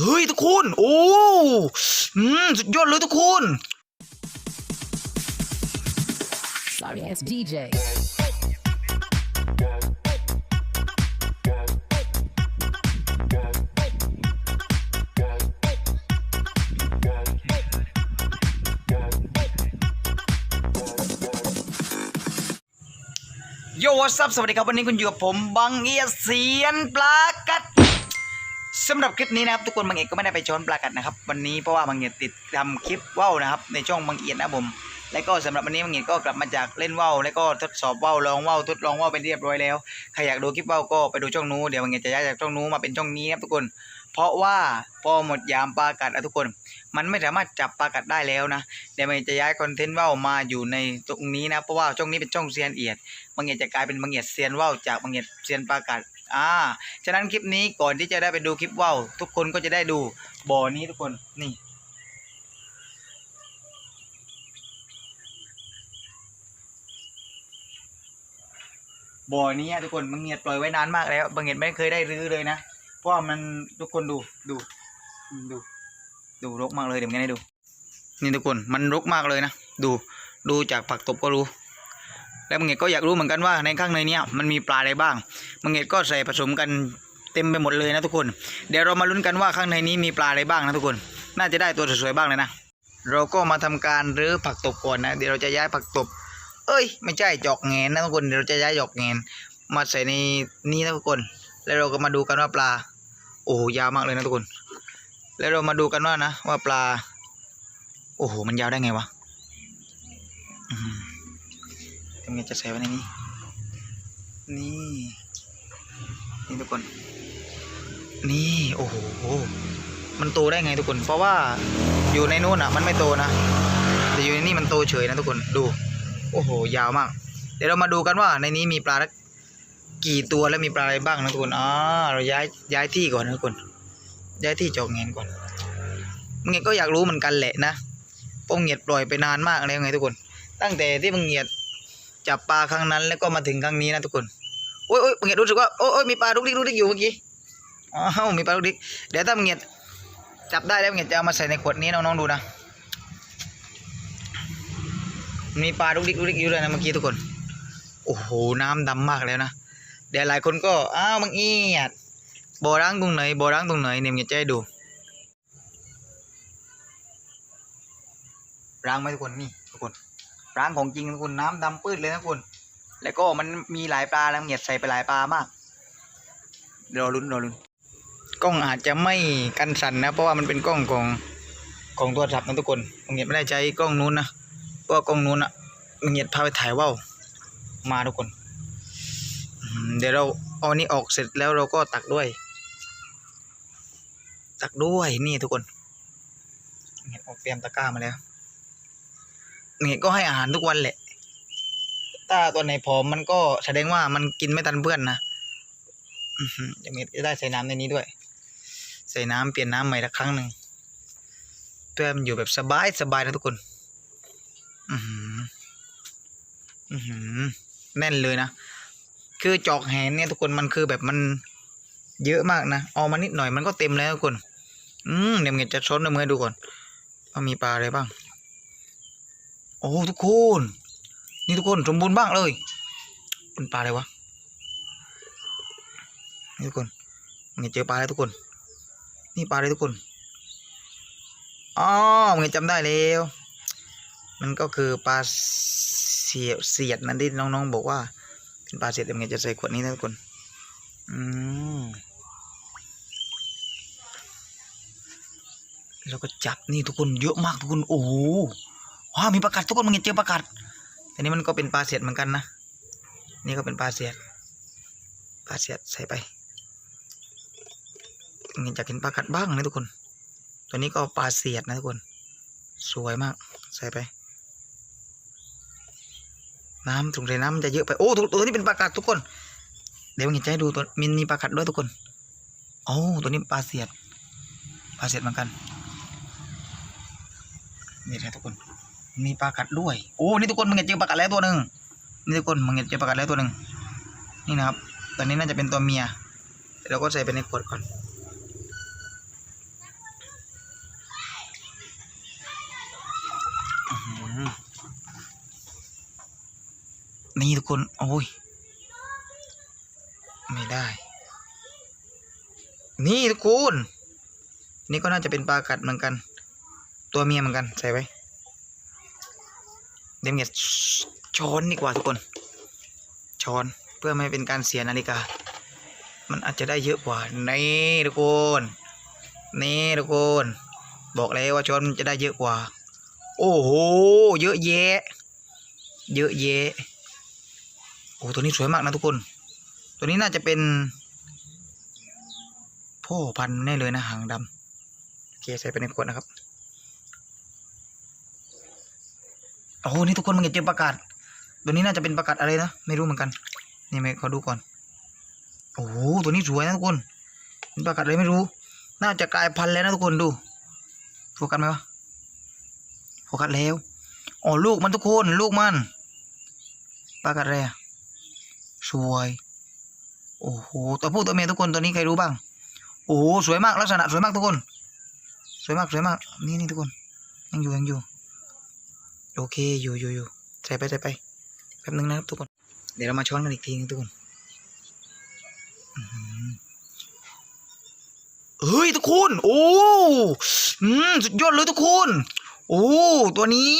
เฮ้ยทุกคนโอ้อืมสุดยอดเลยทุกคน Sorry ass DJ. โยวัสสวัสดีครับ วันนี้คุณอยู่กับผมบังเอียดเสียนปลากัด สำหรับคลิปนี้นะครับทุกคนบางเอียดก็ไม่ได้ไปช้อนปลากัดนะครับ วันนี้เพราะว่าบางเอียดติดทำคลิปว่าวนะครับ ในช่องบางเอียดนะผม แล้วก็สำหรับวันนี้บางเอียดก็กลับมาจากเล่นว่าวแล้วก็ทดสอบว่าวลองว่าวทดลองว่าวเป็นเรียบร้อยแล้วใครอยากดูคลิปว่าวก็ไปดูช่องนู้นเดี๋ยวบางเอียดจะย้ายจากช่องนู้นมาเป็นช่องนี้นะครับทุกคน เพราะว่าพอหมดยามปลากัดอะทุกคน มันไม่สามารถจับปลากัดได้แล้วนะเดี๋ยวมันจะย้ายคอนเทนต์ว่าวมาอยู่ในตรงนี้นะเพราะว่าช่องนี้เป็นช่องเซียนเอียดบางเอียดจะกลายเป็นบางเอียดเซียนว่าวจากบางเอียดเซียนปลากัด อ่า ฉะนั้นคลิปนี้ก่อนที่จะได้ไปดูคลิปว่าวทุกคนก็จะได้ดูบ่อนี้ทุกคนนี่ บ่อนี้ทุกคนบางเอียดปล่อยไว้นานมากแล้วบางเอียดไม่เคยได้รื้อเลยนะเพราะมันทุกคนดูดูดู ดูรกมากเลยเดี๋ยวงั้นให้ดู นี่ทุกคนมันรกมากเลยนะดูดูจากผักตบก็รู้ แล้วมังเอกก็อยากรู้เหมือนกันว่าในข้างในเนี้ยมันมีปลาอะไรบ้างมังเอกก็ใส่ผสมกันเต็มไปหมดเลยนะทุกคน เดี๋ยวเรามาลุ้นกันว่าข้างในนี้มีปลาอะไรบ้างนะทุกคน น่าจะได้ตัวสวยๆบ้างเลยนะเราก็มาทำการรื้อผักตบก่อนนะเดี๋ยวเราจะย้ายผักตบ เอ้ย ไม่ใช่จอกแงนนะทุกคนเดี๋ยวเราจะย้ายจอกแงนมาใส่ในนี้นะทุกคน แล้วเราก็มาดูกันว่าปลา โอ้โหยาวมากเลยนะทุกคน แล้วเรามาดูกันว่านะว่าปลา โอ้โหมันยาวได้ไงวะอื ทำไงจะใส่ไว้ในนี้ นี่ นี่ทุกคน นี่โอ้โห มันโตได้ไงทุกคน เพราะว่าอยู่ในนู้นอะ มันไม่โตนะแต่อยู่ในนี่มันโตเฉยนะทุกคนดู โอ้โห ยาวมาก เดี๋ยวเรามาดูกันว่าในนี้มีปลาละกี่ตัวและมีปลาอะไรบ้างนะทุกคนอ๋อเราย้ายย้ายที่ก่อนนะทุกคน ย้ายที่จอกเงินก่อนมึงเงียก็อยากรู้เหมือนกันแหละนะเพราะมึงเงียดปล่อยไปนานมากแล้วไงทุกคน ตั้งแต่ที่มึงเงียด จับปลาครั้งนั้นแล้วก็มาถึงครั้งนี้นะทุกคนโอ้ยโอ้ยมึงเงียดรู้สึกว่าโอ้ยโอ้ยมีปลาดุกดิกดุกดิกอยู่เมื่อกี้อ๋อมีปลาดุกดิกเดี๋ยวถ้ามึงเงียดจับได้แล้วมึงเงียดจะเอามาใส่ในขวดนี้น้องๆดูนะมีปลาดุกดิกดุกดิกอยู่เลยนะเมื่อกี้ทุกคนโอ้โหน้ำดำมากแล้วนะเดี๋ยวหลายคนก็อ้าวมึงเอียดบ่อร้างตรงไหนบ่อร้างตรงไหนเนี่ยมึงจะให้ดูร้างไหมทุกคนนี่ทุกคน ร้างของจริงทุกคนน้ำดำปื้ดเลยนะทุกคนแล้วก็มันมีหลายปลาแล้วมึงเหยียดใส่ไปหลายปลามากเดี๋ยวรอลุ้นรอลุ้นกล้องอาจจะไม่กันสั่นนะ เพราะว่ามันเป็นกล้องของของโทรศัพท์นะทุกคนมึงเหยียดไม่ได้ใช้กล้องนู้นนะเพราะกล้องนู้นอะมึงเหยียดพาไปถ่ายว่าวมาทุกคน เดี๋ยวเราเอานนี้ออกเสร็จแล้วเราก็ตักด้วย ตักด้วยนี่ทุกคนเห็นออกเตรียมตะกร้ามาแล้ว เนี่ยก็ให้อาหารทุกวันแหละ ถ้าตัวไหนผอมมันก็แสดงว่ามันกินไม่ทันเพื่อนนะจะมีจะได้ใส่น้ำในนี้ด้วย ใส่น้ำเปลี่ยนน้ำใหม่ละครั้งหนึ่งเพื่อมันอยู่แบบสบายสบายนะทุกคน อือหือ อือหือ แน่นเลยนะ คือจอกแหนเนี่ยทุกคนมันคือแบบมันเยอะมากนะเอามานิดหน่อยมันก็เต็มแล้วทุกคน อืมเดี๋ยวเงี้ยจะช้อนในมือดูก่อนว่ามีปลาอะไรบ้าง อ้ทุกคน นี่ทุกคนสมบูรณ์บ้างเลย เป็นปลาอะไรวะ นี่ทุกคนเงยเจอปลาแล้วทุกคน นี่ปลาอะไรทุกคนอ๋อเงยจำได้แล้ว มันก็คือปลาเสียเสียดนั่นที่น้องๆบอกว่า เป็นปลาเสียดเดี๋ยวเงยจะใส่ขวดนี้นะทุกคน อืมแล้วก็จับนี่ทุกคนเยอะมากทุกคนโอ้ ว้ามีปลากัดทุกคนมึงเห็นเจอปลากัดแต่นี่มันก็เป็นปลาเสียดเหมือนกันนะนี่ก็เป็นปลาเสียดปลาเสียดใส่ไปมึงเห็นอยากเห็นปลากัดบ้างนะทุกคน ตัวนี้ก็ปลาเสียดนะทุกคน สวยมากใส่ไป น้ำถุงใส่น้ำมันจะเยอะไปโอ้ตัวนี้เป็นปลากัดทุกคน เดี๋ยวมึงเห็นจะให้ดูตัวมันมีปลากัดด้วยทุกคนโอ้ตัวนี้ปลาเสียดปลาเสียดเหมือนกันนี่แหละทุกคน มีปลากัดด้วย โอ้ นี่ทุกคนมึงเห็นเจอปลากัดแล้วตัวหนึ่งนี่ทุกคนมึงเห็นเจอปลากัดแล้วตัวหนึ่งนี่นะครับ ตอนนี้น่าจะเป็นตัวเมียเราก็ใส่ไปในขวดก่อน นี่ทุกคน โอ้ย ไม่ได้ นี่ทุกคน นี่ก็น่าจะเป็นปลากัดเหมือนกัน ตัวเมียเหมือนกัน ใส่ไว้ ดี๋ยวเงียช้อนดีกว่าทุกคน ช้อนเพื่อไม่เป็นการเสียนาฬิกา มันอาจจะได้เยอะกว่า นี่ทุกคน นี่ทุกคน บอกแล้วว่าช้อนมันจะได้เยอะกว่า โอ้โห เยอะแยะ เยอะแยะ โอ้ตัวนี้สวยมากนะทุกคน ตัวนี้น่าจะเป็นพ่อพันธุ์แน่เลยนะหางดำโอเคใส่ไปในขวดนะครับ โอ้โหนี่ทุกคนมันเห็นเจอประกาศ ตัวนี้น่าจะเป็นประกาศอะไรนะ ไม่รู้เหมือนกัน นี่ไม่ขอดูก่อน โอ้โห ตัวนี้สวยนะทุกคนเป็นประกาศอะไรไม่รู้ น่าจะกลายพันธุ์แล้วนะทุกคนดู โฟกัสไหมวะ โฟกัสแล้ว อ๋อลูกมันทุกคน ลูกมัน ประกาศอะไรอะสวย โอ้โห ตัวผู้ตัวเมียทุกคนตัวนี้ใครรู้บ้าง โอ้โห สวยมาก ลักษณะสวยมากทุกคน สวยมาก สวยมาก นี่นี่ทุกคน ยังอยู่ยังอยู่ โอเคอยู่อยู่อยู่ใส่ไปใส่ไปแป๊บนึงนะครับทุกคน เดี๋ยวเรามาช้อนกันอีกทีนึงทุกคนเฮ้ยทุกคนโอ้อืมสุดยอดเลยทุกคนโอ้ตัวนี้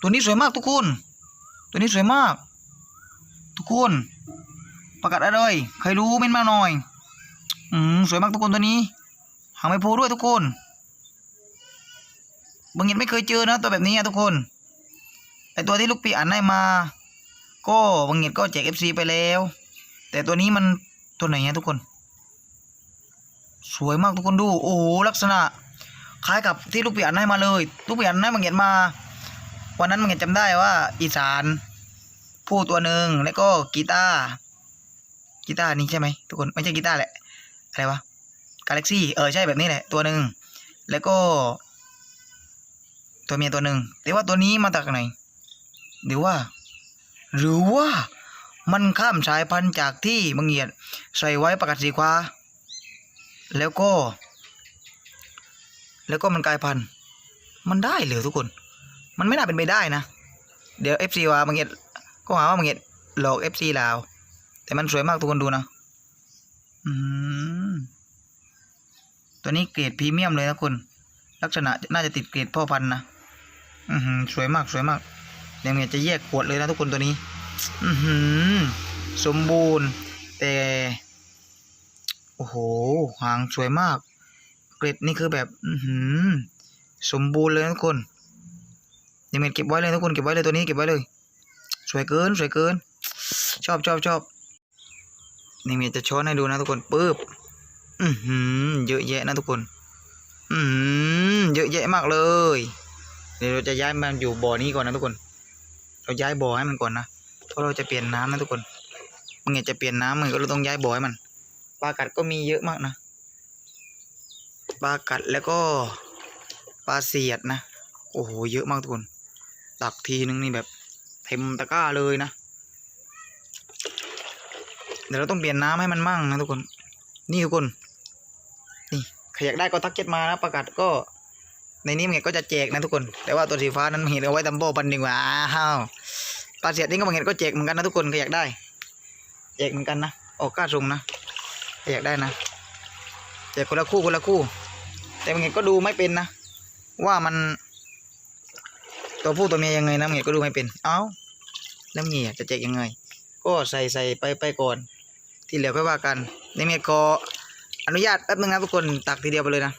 ตัวนี้สวยมากทุกคน ตัวนี้สวยมาก ทุกคน ประกาศอะไรใครรู้เม้นมาหน่อย อืมสวยมากทุกคนตัวนี้หางไม่โพด้วยทุกคน บางเห็นไม่เคยเจอนะตัวแบบนี้อะทุกคนไอตัวที่ลูกปีอ่านได้มา ก็บางเห็นก็แจกเอฟซีไปแล้ว แต่ตัวนี้มันตัวไหนเนี่ยทุกคน สวยมากทุกคนดู โอ้โหลักษณะ คล้ายกับที่ลูกปีอ่านให้มาเลย ลูกปีอ่านให้บางเห็นมา วันนั้นบางเห็นจำได้ว่าอีสานผู้ตัวหนึ่งแล้วก็กีตาร์กีตาร์นี่ใช่ไหมทุกคนไม่ใช่กีตาร์แหละอะไรวะกาแล็กซี่เออใช่แบบนี้แหละตัวหนึ่งแล้วก็ ตัวเมียตัวหนึ่งแต่ว่าตัวนี้มาจากไหนหรือว่า หรือว่ามันข้ามสายพันธุ์จากที่บางเหียดใส่ไว้ประกาศสีฟ้าแล้วก็ แล้วก็มันกลายพันธุ์มันได้เหรือทุกคน มันไม่น่าเป็นไปได้นะ เดี๋ยวเอฟซีว่าบางเหียดก็หาว่าบางเหียดหลอกเอฟซีลาวแต่มันสวยมากทุกคนดูนะอืมตัวนี้เกรดพรีเมียมเลยนะคุณลักษณะน่าจะติดเกรดพ่อพันธุ์นะ อือหือสวยมากสวยมากเดี๋ยวเมียจะแยกขวดเลยนะทุกคนตัวนี้ อือหือสมบูรณ์ แต่ โอ้โหหางสวยมาก เกรดนี่คือแบบ อือหือสมบูรณ์เลยทุกคนเดี๋ยวเมียเก็บไว้เลยทุกคนเก็บไว้เลยตัวนี้เก็บไว้เลย สวยเกินสวยเกิน ชอบชอบชอบนี่เมียจะช้อนให้ดูนะทุกคนปึ๊บอือหือเยอะแยะนะทุกคน อือหือเยอะแยะมากเลย ดี๋ยวเราจะย้ายมันอยู่บ่อนี้ก่อนนะทุกคน เราย้ายบ่อให้มันก่อนนะเพราะเราจะเปลี่ยนน้ำนะทุกคนมึงอยากจะเปลี่ยนน้ำมึงก็เราต้องย้ายบ่อให้มันปลากัดก็มีเยอะมากนะปลากัดแล้วก็ปลาเสียดนะ โอ้โหเยอะมากทุกคนตักทีนึงนี่แบบเต็มตะกร้าเลยนะเดี๋ยวเราต้องเปลี่ยนน้ำให้มันมั่งนะทุกคน นี่ทุกคน นี่ใครอยากได้ก็ทักเก็ตมานะประกาศก็ ในนี้มันก็จะแจกนะทุกคน แต่ว่าตัวสีฟ้านั้นมันเห็นเอาไว้ทำโบปันดีกว่าอ้าวปลาเสียดนี่ก็มันเห็นก็แจกเหมือนกันนะทุกคนใครอยากได้แจกเหมือนกันนะออกกล้าส่งนะอยากได้นะแจกคนละคู่คนละคู่ แต่มันเห็นก็ดูไม่เป็นนะว่ามัน ตัวผู้ตัวเมียยังไงนะมันเห็นก็ดูไม่เป็น เอ้าแล้วเมียจะแจกยังไง ก็ใส่ใส่ไปไปก่อน ที่เหลือค่อยว่ากันในเมียก็อนุญาตแป๊บนึงนะทุกคนตักทีเดียวไปเลยนะ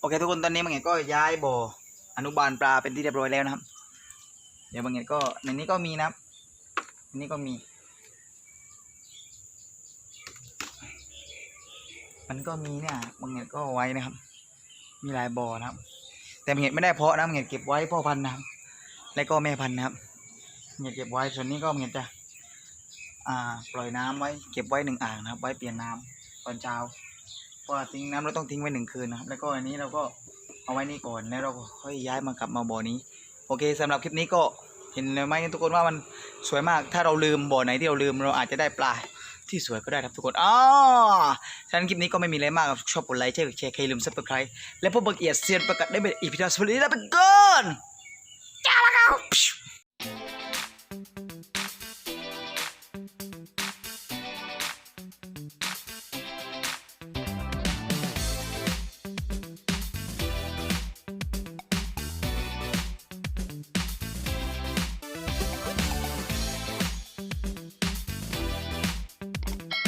โอเคทุกคนตอนนี้บางเงียก็ย้ายบ่ออนุบาลปลาเป็นที่เรียบร้อยแล้วนะครับ เดี๋ยวบางเงียก็ในนี้ก็มีนะครับในนี้ก็มี มันก็มีเนี่ยบางเงียก็ไว้นะครับ มีหลายบ่อนะครับ แต่บางเงียไม่ได้เพาะนะบางเงียเก็บไว้พ่อพันธุ์นะครับ และก็แม่พันธุ์นะครับเงียเก็บไว้ส่วนนี้ก็บางเงียจะ อ่า ปล่อยน้ำไว้ เก็บไว้หนึ่งอ่างนะครับ ไว้เปลี่ยนน้ำตอนเช้า ว่าทิ้งน้ำเราต้องทิ้งไว้หนึ่งคืนนะครับแล้วก็อันนี้เราก็เอาไว้นี่ก่อนแล้วเราก็ค่อยย้ายมากลับมาบ่อนี้ โอเคสำหรับคลิปนี้ก็เห็นเลยไหมทุกคนว่ามันสวยมากถ้าเราลืมบ่อไหนที่เราลืมเราอาจจะได้ปลาที่สวยก็ได้ครับทุกคนอ๋อฉะนั้นคลิปนี้ก็ไม่มีอะไรมากครับชอบกดไลค์แชร์แชร์ใครลืมซับสไครต์และพบบักเอียดเซียนประกาศได้เป็นอีพีทอสวัสดีลาไปก่อนจ้าแล้วครับ